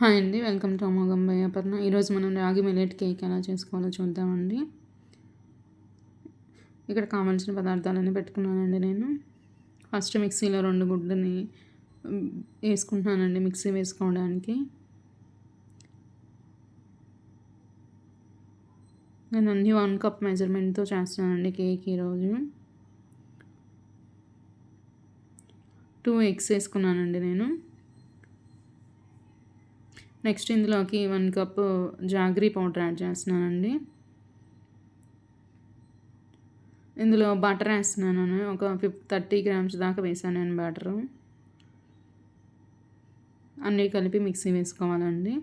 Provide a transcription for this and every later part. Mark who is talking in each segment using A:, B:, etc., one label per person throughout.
A: Hi అండి welcome to అమోఘం భయాపర్ణ ఈరోజు మనం రాగి మిలెట్ కేక్ ఎలా చేసుకోవాలో చూద్దామండి. ఇక్కడ కావాల్సిన పదార్థాలన్నీ పెట్టుకున్నానండి నేను. ఫస్ట్ మిక్సీలో రెండు గుడ్లని వేసుకుంటున్నానండి మిక్సీ వేసుకోవడానికి. నేను అన్ని వన్ కప్ మెజర్మెంట్తో చేస్తున్నానండి కేక్ ఈరోజు. టూ ఎగ్స్ వేసుకున్నానండి నేను. నెక్స్ట్ ఇందులోకి one cup jaggery powder add చేస్తున్నానండి. ఇందులో బటర్ వేస్తున్నాను ఒక ఫిఫ్ థర్టీ గ్రామ్స్ దాకా వేసాను నేను బటరు. అన్నీ కలిపి మిక్సీ వేసుకోవాలండి.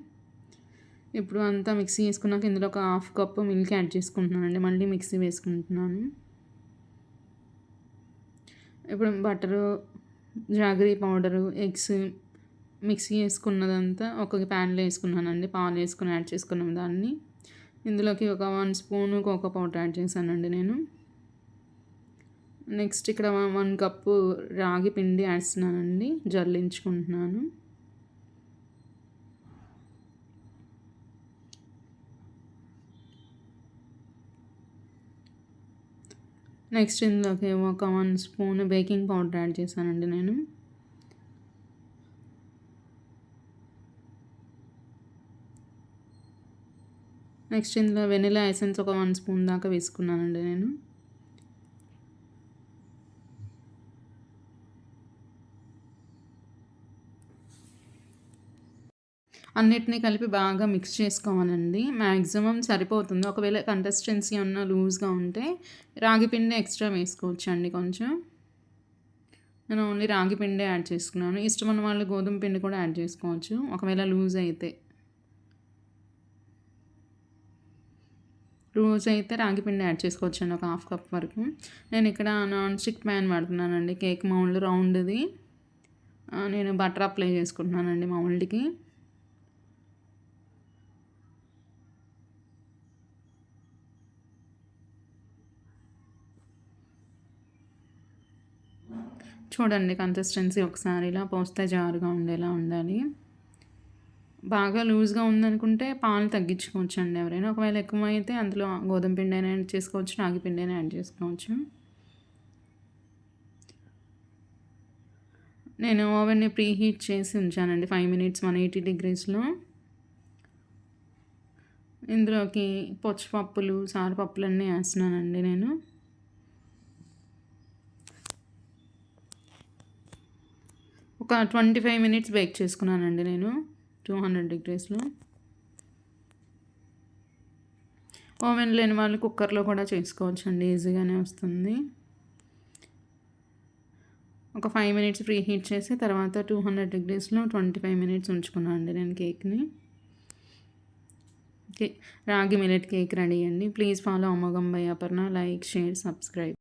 A: ఇప్పుడు అంతా మిక్సీ వేసుకున్నాక ఇందులో ఒక హాఫ్ కప్ మిల్క్ యాడ్ చేసుకుంటున్నానండి. మళ్ళీ మిక్సీ వేసుకుంటున్నాను. ఇప్పుడు butter jaggery powder eggs mixie వేసుకున్నదంతా ఒక ప్యాన్లో వేసుకున్నానండి. పాలు వేసుకుని యాడ్ చేసుకున్నాం దాన్ని. ఇందులోకి ఒక one spoon cocoa powder add చేశానండి నేను. నెక్స్ట్ ఇక్కడ వన్ కప్పు రాగి పిండి వేస్తున్నానండి జల్లించుకుంటున్నాను. నెక్స్ట్ ఇందులోకి ఒక one spoon baking powder add చేశానండి నేను. నెక్స్ట్ ఇందులో వెనిలా ఎసెన్స్ ఒక వన్ స్పూన్ దాకా వేసుకున్నానండి నేను. అన్నిటినీ కలిపి బాగా మిక్స్ చేసుకోవాలండి. మ్యాక్సిమం సరిపోతుంది. ఒకవేళ కంటెస్టెన్సీ ఉన్న లూజ్గా ఉంటే రాగి పిండి ఎక్స్ట్రా వేసుకోవచ్చు అండి కొంచెం. నేను ఓన్లీ రాగి పిండే యాడ్ చేసుకున్నాను. ఇష్టమైన వాళ్ళు గోధుమ పిండి కూడా యాడ్ చేసుకోవచ్చు. ఒకవేళ లూజ్ అయితే. రోజు అయితే రాగి పిండి యాడ్ చేసుకోవచ్చండి ఒక హాఫ్ కప్ వరకు. నేను ఇక్కడ నాన్ స్టిక్ ప్యాన్ వాడుతున్నానండి కేక్ మౌల్డ్ రౌండ్ది. నేను బటర్ అప్లై చేసుకుంటున్నానండి మౌల్డ్కి చూడండి కన్సిస్టెన్సీ ఒకసారి ఇలా పోస్తే జారుగా ఉండేలా ఉండాలి. బాగా లూజ్గా ఉందనుకుంటే పాలు తగ్గించుకోవచ్చు అండి ఎవరైనా. ఒకవేళ ఎక్కువ అయితే అందులో గోధుమ పిండి అయినా యాడ్ చేసుకోవచ్చు రాగి పిండి అయినా యాడ్ చేసుకోవచ్చు. నేను ఓవెన్ని ప్రీ హీట్ చేసి ఉంచానండి ఫైవ్ మినిట్స్ వన్ ఎయిటీ డిగ్రీస్లో. ఇందులోకి పప్పులు సారపప్పులు అన్నీ వేస్తున్నానండి నేను. ఒక ట్వంటీ ఫైవ్ మినిట్స్ బేక్ చేసుకున్నానండి నేను. టూ హండ్రెడ్ డిగ్రీస్లో ఓవెన్ లేని వాళ్ళు కుక్కర్లో కూడా చేసుకోవచ్చు అండి ఈజీగానే వస్తుంది. ఒక ఫైవ్ మినిట్స్ ప్రీ హీట్ చేసి తర్వాత టూ హండ్రెడ్ డిగ్రీస్లో ట్వంటీ ఫైవ్ మినిట్స్ ఉంచుకున్నాను అండి నేను కేక్ని రాగి మిలెట్ కేక్ రెడీ అండి. ప్లీజ్ ఫాలో అమోఘం by Aparna like share subscribe